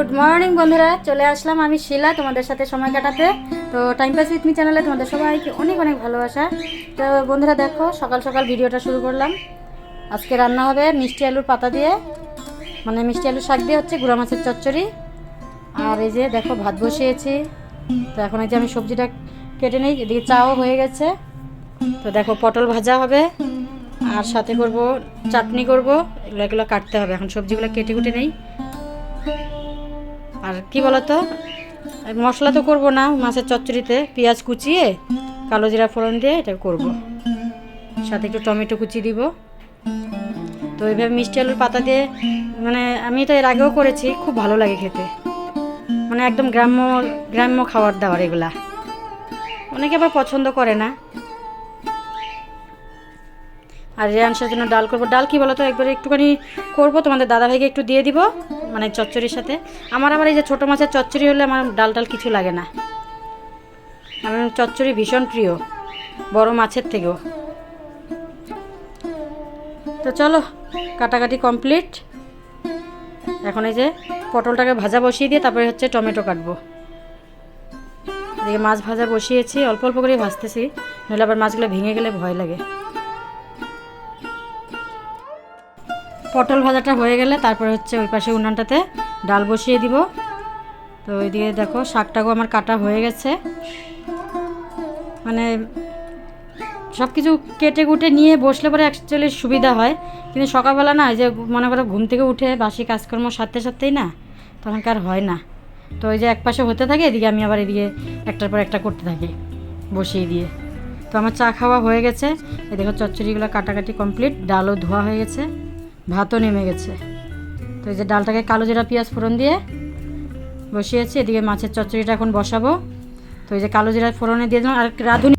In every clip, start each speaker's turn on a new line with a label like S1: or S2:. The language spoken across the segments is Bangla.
S1: গুড মর্নিং, বন্ধুরা। চলে আসলাম আমি শিলা তোমাদের সাথে সময় কাটাতে। তো টাইম পাস উইথ মি চ্যানেলে তোমাদের সবাইকে অনেক অনেক ভালোবাসা। তো বন্ধুরা দেখো, সকাল সকাল ভিডিওটা শুরু করলাম। আজকে রান্না হবে মিষ্টি আলুর পাতা দিয়ে। মানে মিষ্টি আলুর শাক দিয়ে হচ্ছে গুঁড়া মাছের চচ্চড়ি। আর এই যে দেখো, ভাত বসিয়েছি। তো এখন এই যে আমি সবজিটা কেটে নিই, এদিকে চাও হয়ে গেছে। তো দেখো, পটল ভাজা হবে। আর সাথে করব, চাটনি করব। এগুলো এগুলো কাটতে হবে। এখন সবজিগুলো কেটে কুটে নেই। আর কি বলতো? মশলা তো করব না, মাছের চচ্চড়িতে পেঁয়াজ কুচিয়ে, কালো জিরা ফোড়ন দিয়ে এটা করব। সাথে একটু টমেটো কুচি দিব। তো এইভাবে মিষ্টি আলুর পাতা দিয়ে মানে আমি তো এর আগেও করেছি, খুব ভালো লাগে খেতে। মানে একদম গ্রাম্য গ্রাম্য খাবার দাবার এগুলা। অনেকে আবার পছন্দ করে না। আর রেয়াংশের জন্য ডাল করব। ডাল কি বলো তো একবারে একটুখানি করব, তোমাদের দাদাভাইকে একটু দিয়ে দিব। মানে চচ্চড়ির সাথে। আমার আবার এই যে ছোটো মাছের চচ্চড়ি হলে আমার ডাল টাল কিছু লাগে না। আমার চচ্চড়ি ভীষণ প্রিয়, বড় মাছের থেকেও। তো চলো, কাটাকাটি কমপ্লিট। এখন এই যে পটলটাকে ভাজা বসিয়ে দিয়ে তারপরে হচ্ছে টমেটো কাটবো। এদিকে মাছ ভাজা বসিয়েছি, অল্প অল্প করে ভাজতেছি। নইলে আবার মাছগুলো ভেঙে গেলে ভয় লাগে। পটল ভাজাটা হয়ে গেলে তারপরে হচ্ছে ওই পাশে উনানটাতে ডাল বসিয়ে দিব। তো ওইদিকে দেখো শাকটাকেও আমার কাটা হয়ে গেছে। মানে সব কিছু কেটে কুটে নিয়ে বসলে পরে অ্যাকচুয়ালি সুবিধা হয়। কিন্তু সকালবেলা না যে মনে করো ঘুম থেকে উঠে বাসি কাজকর্ম সারতে সারতেই না, তখন তখনকার হয় না। তো ওই যে এক পাশে হতে থাকে, এদিকে আমি আবার এদিকে একটার পর একটা করতে থাকি বসিয়ে দিয়ে। তো আমার চা খাওয়া হয়ে গেছে। এই দেখো চচ্চড়িগুলো কাটাকাটি কমপ্লিট, ডালও ধোয়া হয়ে গেছে। ভাতও নেমে গেছে। তো এই যে ডালটাকে কালো জিরা পেঁয়াজ ফোড়ন দিয়ে বসিয়েছি, এদিকে মাছের চচ্চড়িটা এখন বসাবো। তো এই যে কালো জিরা ফোড়নে দিয়ে দিলাম, আর রাঁধুনি।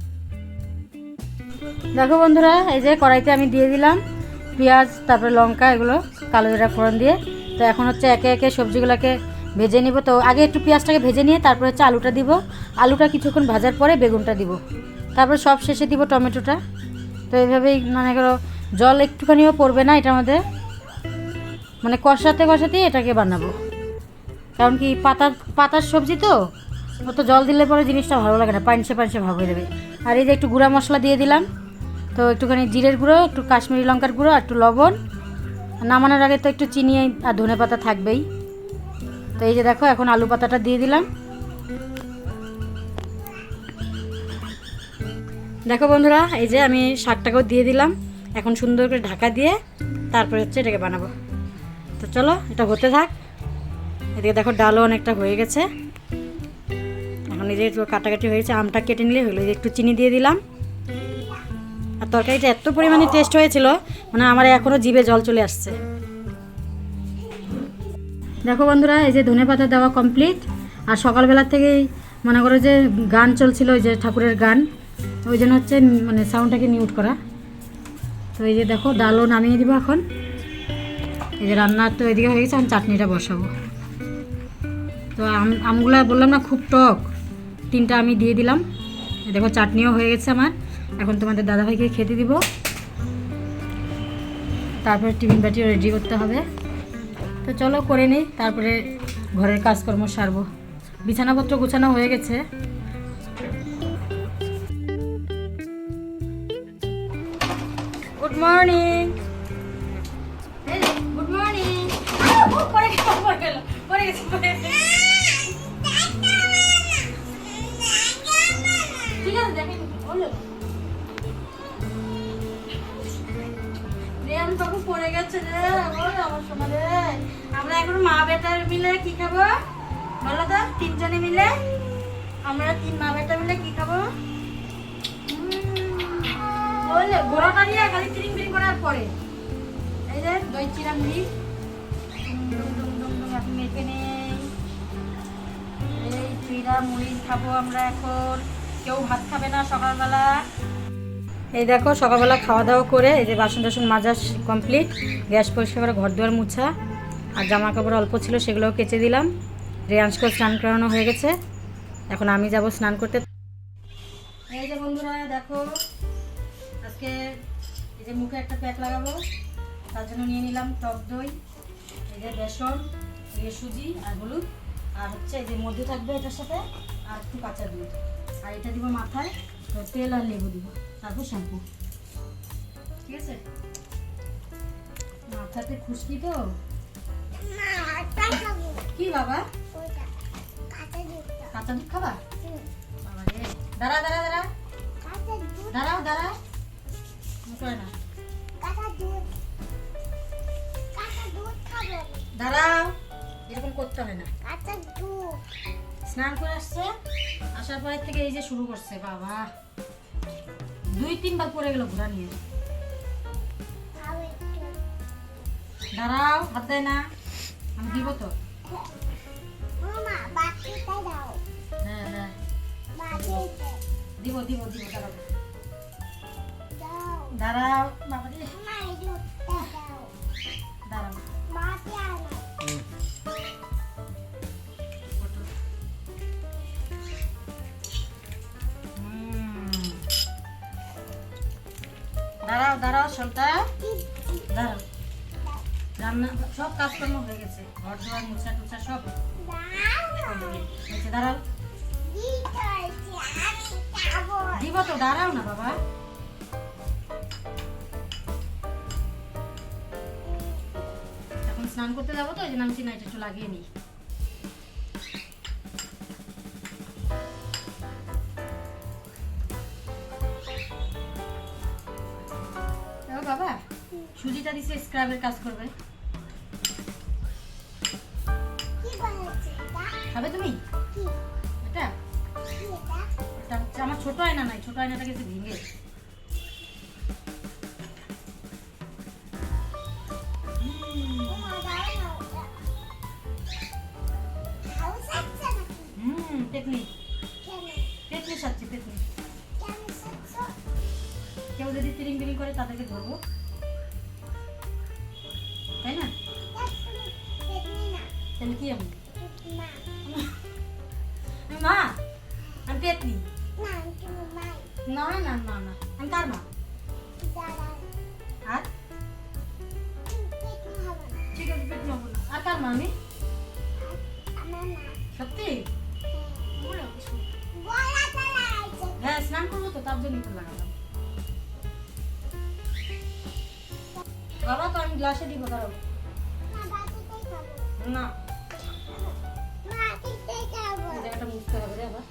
S1: দেখো বন্ধুরা, এই যে কড়াইতে আমি দিয়ে দিলাম পেঁয়াজ, তারপরে লঙ্কা, এগুলো কালো জিরা ফোড়ন দিয়ে। তো এখন হচ্ছে একে একে সবজিগুলোকে ভেজে নিব। তো আগে একটু পেঁয়াজটাকে ভেজে নিয়ে তারপরে হচ্ছে আলুটা দিব। আলুটা কিছুক্ষণ ভাজার পরে বেগুনটা দিব। তারপর সব শেষে দিব টমেটোটা। তো এইভাবেই মানে জল একটুখানিও পড়বে না এটার মধ্যে। মানে কষাতে কষাতেই এটাকে বানাবো। কারণ কি পাতা পাতার সবজি তো? অত জল দিলে পরে জিনিসটা ভালো লাগে না পানসে পানসে ভাব হয়ে যাবে। আর এই যে একটু গুঁড়া মশলা দিয়ে দিলাম, তো একটুখানি জিরের গুঁড়ো, একটু কাশ্মীরি লঙ্কার গুঁড়ো, আর একটু লবণ। নামানোর আগে তো একটু চিনি আর ধনে পাতা থাকবেই। তো এই যে দেখো, এখন আলু পাতাটা দিয়ে দিলাম। দেখো বন্ধুরা, এই যে আমি শাকটাকেও দিয়ে দিলাম। এখন সুন্দর করে ঢাকা দিয়ে তারপরে হচ্ছে এটাকে বানাবো। তো চলো, এটা হতে থাক। এদিকে দেখো ডালও অনেকটা হয়ে গেছে। এখন এই যে কাটাকাটি হয়েছে, আমটা কেটে নিলে হলো একটু চিনি দিয়ে দিলাম। আর তরকারিটা এত পরিমাণে টেস্ট হয়েছিল মানে আমার এখনও জিভে জল চলে আসছে। দেখো বন্ধুরা, এই যে ধনে পাতা দেওয়া কমপ্লিট আর সকালবেলার থেকেই মনে করো যে গান চলছিল, ওই যে ঠাকুরের গান। ওই জন্য হচ্ছে মানে সাউন্ডটাকে মিউট করা। তো এই যে দেখো, ডালও নামিয়ে দিব এখন। এই যে রান্না তো এদিকে হয়ে গেছে, আমি চাটনিটা বসাবো। তো আম, আমগুলা বললাম না, খুব টক। তিনটা আমি দিয়ে দিলাম। দেখো, চাটনিও হয়ে গেছে আমার। এখন তোমাদের দাদাভাইকে খেতে দিব। তারপরে টিফিন বাটিও রেডি করতে হবে। তো চলো, করে নিই। তারপরে ঘরের কাজকর্ম সারবো। বিছানাপত্র গোছানো হয়ে গেছে। গুড মর্নিং ঠিক আছে, দেখেন বলো রে আমি কখন পড়ে গেছে রে আমার সোনা রে। আমরা এখন মা বেটার মিলে কি খাব? বলো তো, তিনজনে মিলে? আমরা তিন মা বেটা মিলে কি খাব? বলে গোড়াটা দিয়ে খালি তিরিং বিরিং করার পরে। এই যে, দই চিরাম নেই এই চিরা মুড়ি খাব আমরা এখন। কেউ ভাত খাবে না সকালবেলা। এই দেখো, সকালবেলা খাওয়া দাওয়া করে এই যে বাসন টাসন মাজা কমপ্লিট গ্যাস পরিষ্কার করে ঘর দুয়ার মুছা। আর জামা কাপড় অল্প ছিল, সেগুলোও কেচে দিলাম। রেয়াংশকে স্নান করানো হয়ে গেছে। এখন আমি যাব স্নান করতে। এই যে বন্ধুরা, দেখো, আজকে এই যে মুখে একটা প্যাক লাগাবো। তার জন্য নিয়ে নিলাম টক দই, এই যে বেসন। এই সুজি আর হলুদ। আর হচ্ছে এই যে মধু থাকবে এটার সাথে আর একটু কাঁচা দুধ। আর এটা দিব মাথায় তো তেল আর লেবু দিব তারপর শ্যাম্পু। ঠিক আছে? মাথাতে খুশকি তো? কি বাবা? কাঁচা দুধ খাবা? বাবা রে। দাঁড়া দাঁড়া দাঁড়া। দাঁড়াও দাঁড়াও করে না দাঁড়াও। এরকম করতে হবে না। স্নান করে আসছে আসার পরের থেকে এই যে শুরু করছে বাবা। দুই তিনবার পরে গেল ঘোরা নিয়ে। দাঁড়াও হাত দেয় না। আমি দিব তো। হ্যাঁ। হ্যাঁ দিব দিব দিব দাঁড়াও। দাঁড়াও বাবা দাঁড়াও। রান্না সব কাজকর্ম হয়ে গেছে। ঘর দুয়ার, মুছা টুছা সব দাঁড়াও। দিব তো, দাঁড়াও না বাবা। এখন স্নান করতে যাব তো ওই জন্য আমি চিনাইটা একটু লাগিয়ে নিই। সুজিটা দিছে স্ক্রাবের কাজ করবে। খাবে তুমি? এটা? এটা? হচ্ছে আমার ছোট আয়না নাই ছোট আয়নাটা গেছে ভেঙে। হুম। পেতনি। পেতনি সাচ্ছি পেতনি। কেউ যদি তিরিং বিরিং করে তাদেরকে ধরবো। তাই না তাহলে কি আমি মা আমি পেতনি না না না না আমি কার মা আর ঠিক আছে পেতনি হব না আর কার মা আমি সত্যি হ্যাঁ স্নান করব তো তার জন্য লাগালাম গ্লাসে দিব দাঁড়াও না। জায়গাটা মুছতে হবে রে আবার।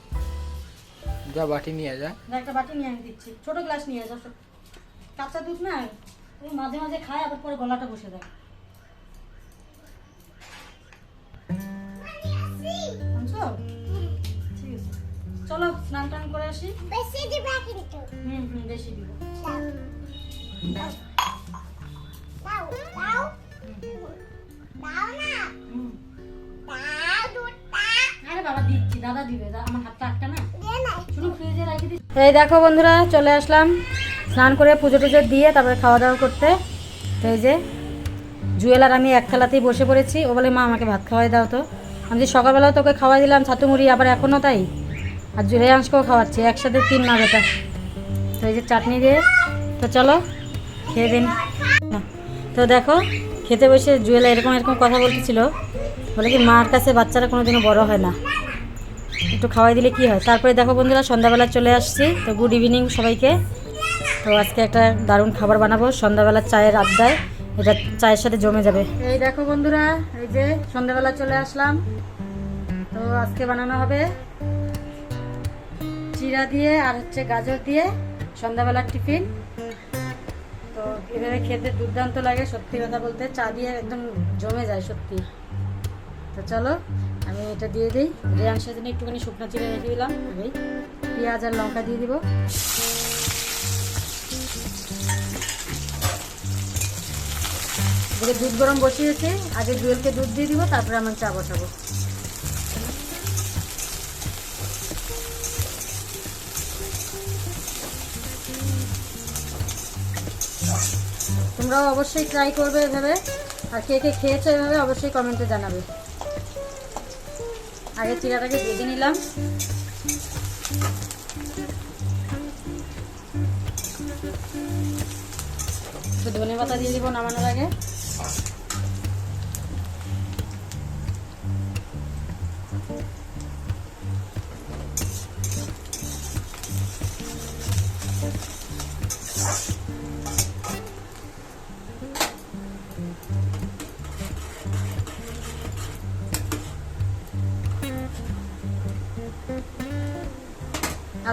S2: যা বাটি নিয়ে যা।
S1: না, একটা বাটি নিয়ে আমি দিচ্ছি। ছোট গ্লাস নিয়ে যাও সব। কাঁচা দুধ না ওই মাঝে মাঝে খায় আবার পরে গলাটা বসে? ঠিক চলো স্নান টান করে আসি। হুম হুম বেশি দিব। হুম। দিচ্ছি দাদা দিবে এই দেখো বন্ধুরা চলে আসলাম। স্নান করে পুজো টুজো দিয়ে তারপরে খাওয়া দাওয়া করতে। তো এই যে জুয়েল আর আমি এক খেলাতেই বসে পড়েছি। ও বলে মা আমাকে ভাত খাওয়াই দাও তো। আমি যে সকালবেলা তোকে খাওয়াই দিলাম ছাতু মুড়ি আবার এখনও তাই? আর জুরেয়াংশকেও খাওয়াচ্ছি একসাথে তিন মা বেটা তো এই যে চাটনি দিয়ে তো চলো খেয়ে দিন। তো দেখো, খেতে বসে জুয়েলা এরকম এরকম কথা বলতেছিল। বলে কি, মার কাছে বাচ্চারা কোনো কোনোদিনও বড় হয় না। একটু খাওয়াই দিলে কি হয়? তারপরে দেখো বন্ধুরা, সন্ধ্যাবেলা চলে আসছি। তো গুড ইভিনিং সবাইকে। তো আজকে একটা দারুণ খাবার বানাবো, সন্ধ্যাবেলা চায়ের আড্ডায়। এটা চায়ের সাথে জমে যাবে। এই দেখো বন্ধুরা, এই যে সন্ধ্যাবেলা চলে আসলাম। তো আজকে বানানো হবে চিরা দিয়ে আর হচ্ছে গাজর দিয়ে সন্ধ্যাবেলার টিফিন। তো এভাবে খেতে দুর্দান্ত লাগে, সত্যি কথা বলতে। চা দিয়ে একদম জমে যায়, সত্যি। তো চলো, আমি এটা দিয়ে দিই। রেয়াংশের জন্য একটুখানি শুকনো চিড়ে রেখে দিলাম আগেই পেঁয়াজ আর লঙ্কা দিয়ে দিব। দুধ গরম বসিয়েছি, আগে জুয়েলকে দুধ দিয়ে দিব, তারপরে আমি চা বসাবো। তোমরাও অবশ্যই ট্রাই করবে এভাবে। আর কে কে খেয়েছো এভাবে অবশ্যই কমেন্টে জানাবে। আগে চিরাটাকে ভেজে নিলাম। ধনে পাতা দিয়ে দিব নামানোর আগে।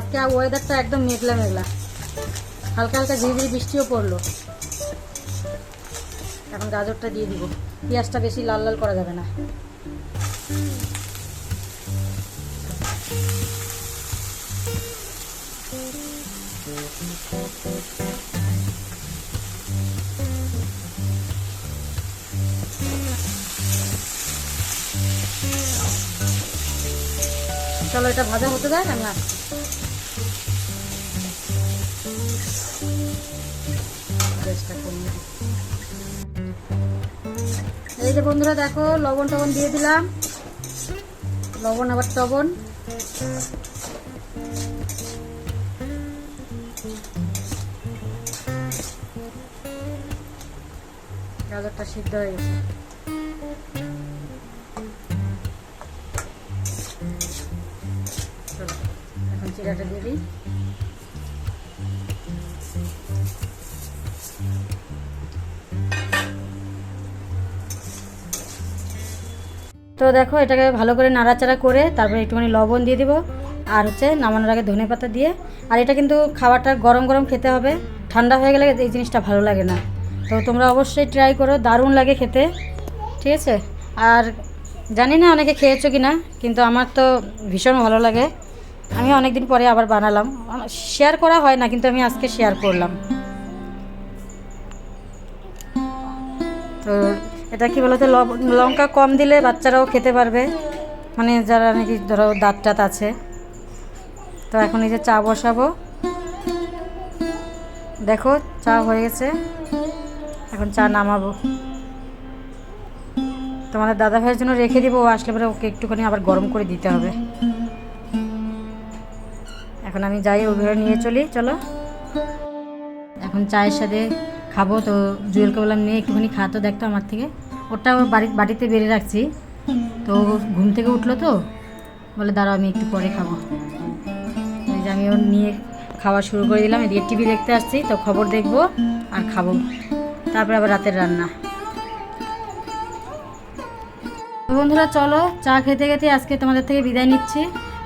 S1: আজকে ওয়েদারটা একদম মেঘলা মেঘলা। হালকা হালকা ঝিরিঝিরি বৃষ্টিও পড়ল। এখন গাজরটা দিয়ে দিব। পেঁয়াজটা বেশি লাল লাল করা যাবে না। চলো এটা ভাজা হতে দেয় না? কমিয়ে দিই। এই যে বন্ধুরা দেখো, লবণ টবণ দিয়ে দিলাম। লবণ আবার টবণ। গাজরটা সিদ্ধ হয়ে গেছে। এখন চিরাটা দিয়ে দিই। তো দেখো এটাকে ভালো করে নাড়াচাড়া করে তারপরে একটুখানি লবণ দিয়ে দিব আর হচ্ছে নামানোর আগে ধনে পাতা দিয়ে। আর এটা কিন্তু খাবারটা গরম গরম খেতে হবে। ঠান্ডা হয়ে গেলে এই জিনিসটা ভালো লাগে না। তো তোমরা অবশ্যই ট্রাই করো, দারুণ লাগে খেতে। ঠিক আছে? আর জানি না অনেকে খেয়েছো কি না কিন্তু আমার তো ভীষণ ভালো লাগে। আমি অনেক দিন পরে আবার বানালাম। শেয়ার করা হয় না, কিন্তু আমি আজকে শেয়ার করলাম। তো এটা কি বলতো লঙ্কা কম দিলে বাচ্চারাও খেতে পারবে। মানে যারা নাকি ধরো দাঁত টাত আছে। তো এখন এই যে চা বসাবো। দেখো, চা হয়ে গেছে। এখন চা নামাবো। তোমাদের দাদা ভাইয়ের জন্য রেখে দিব, ও আসলে পরে ওকে একটুখানি আবার গরম করে দিতে হবে। এখন আমি যাই ঘরে নিয়ে চলি, চলো। এখন চায়ের সাথে খাব, তো জুয়েলকে বললাম নিয়ে একটুখানি খাতো দেখতো আমার থেকে। ওটা বাড়ি বাড়িতে বেড়ে রাখছি। তো ঘুম থেকে উঠল তো, বলে, দাঁড়াও, আমি একটু পরে খাব। এই যে আমি ওর নিয়ে খাওয়া শুরু করে দিলাম। এদিকে টিভি দেখতে আসছি, তো খবর দেখব আর খাব। তারপরে আবার রাতের রান্না। বন্ধুরা, চলো, চা খেতে খেতে আজকে তোমাদের থেকে বিদায় নিচ্ছি।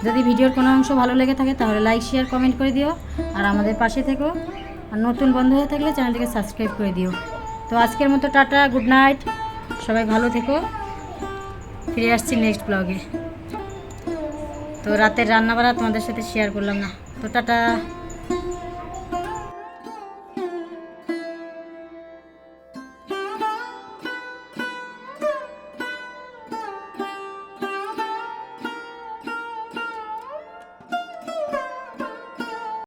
S1: যদি ভিডিওর কোনো অংশ ভালো লেগে থাকে, তাহলে লাইক শেয়ার কমেন্ট করে দিও। আর আমাদের পাশে থেকো। আর নতুন বন্ধু হয়ে থাকলে চ্যানেলটিকে সাবস্ক্রাইব করে দিও। তো আজকের মতো টাটা গুড নাইট সবাই ভালো থেকো। ফিরে আসছি নেক্সট ব্লগে তো রাতের রান্না বাড়া তোমাদের সাথে শেয়ার করলাম না। তো টাটা।